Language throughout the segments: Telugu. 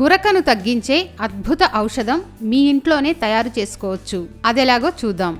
గురకను తగ్గించే అద్భుత ఔషధం మీ ఇంట్లోనే తయారు చేసుకోవచ్చు. అదెలాగో చూద్దాం.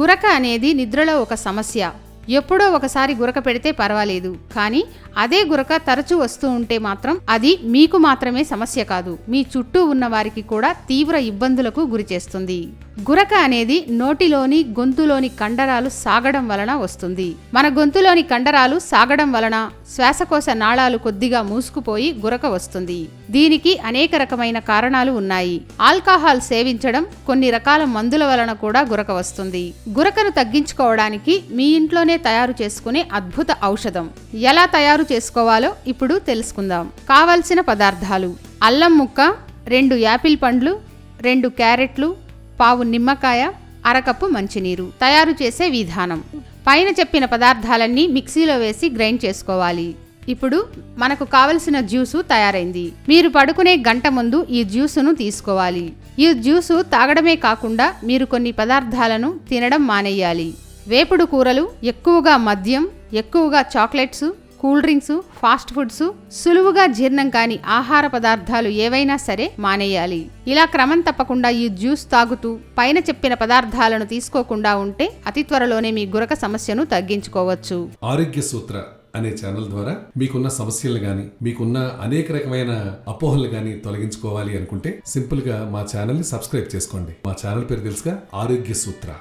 గురక అనేది నిద్రలో ఒక సమస్య. ఎప్పుడో ఒకసారి గురక పెడితే పర్వాలేదు. కానీ అదే గురక తరచూ వస్తూ ఉంటే మాత్రం అది మీకు మాత్రమే సమస్య కాదు. మీ చుట్టూ ఉన్న వారికి కూడా తీవ్ర ఇబ్బందులకు గురిచేస్తుంది గురక అనేది నోటిలోని గొంతులోని కండరాలు సాగడం వలన వస్తుంది. మన గొంతులోని కండరాలు సాగడం వలన శ్వాసకోశ నాళాలు కొద్దిగా మూసుకుపోయి గురక వస్తుంది. దీనికి అనేక రకమైన కారణాలు ఉన్నాయి. ఆల్కహాల్ సేవించడం కొన్ని రకాల మందుల వలన కూడా గురక వస్తుంది. గురకను తగ్గించుకోవడానికి మీ ఇంట్లోనే తయారు చేసుకునే అద్భుత ఔషధం. ఎలా తయారు చేసుకోవాలో ఇప్పుడు తెలుసుకుందాం. కావలసిన పదార్థాలు. అల్లం ముక్క రెండు యాపిల్ పండ్లు రెండు క్యారెట్లు పావు నిమ్మకాయ అరకప్పు మంచినీరు తయారు చేసే విధానం. పైన చెప్పిన పదార్థాలన్నీ మిక్సీలో వేసి గ్రైండ్ చేసుకోవాలి. ఇప్పుడు మనకు కావలసిన జ్యూసు తయారైంది. మీరు పడుకునే గంట ముందు ఈ జ్యూసును తీసుకోవాలి. ఈ జ్యూసు తాగడమే కాకుండా మీరు కొన్ని పదార్థాలను తినడం మానేయాలి. వేపుడు కూరలు ఎక్కువగా మద్యం ఎక్కువగా chocolates cool drinks fast foods సులువుగా జీర్ణం కాని ఆహార పదార్థాలు ఏవైనా సరే మానేయాలి. ఇలా క్రమం తప్పకుండా ఈ జ్యూస్ తాగుతూ పైన చెప్పిన పదార్థాలను తీసుకోకుండా ఉంటే అతి త్వరలోనే మీ గురక సమస్యను తగ్గించుకోవచ్చు. ఆరోగ్య సూత్ర అనే ఛానల్ ద్వారా మీకున్న సమస్యలు గాని మీకున్న అనేక రకమైన అపోహలు గాని తొలగించుకోవాలి అనుకుంటే సింపుల్గా మా ఛానల్ని సబ్స్క్రైబ్ చేసుకోండి. మా ఛానల్ పేరు తెలుసుగా ఆరోగ్య సూత్ర.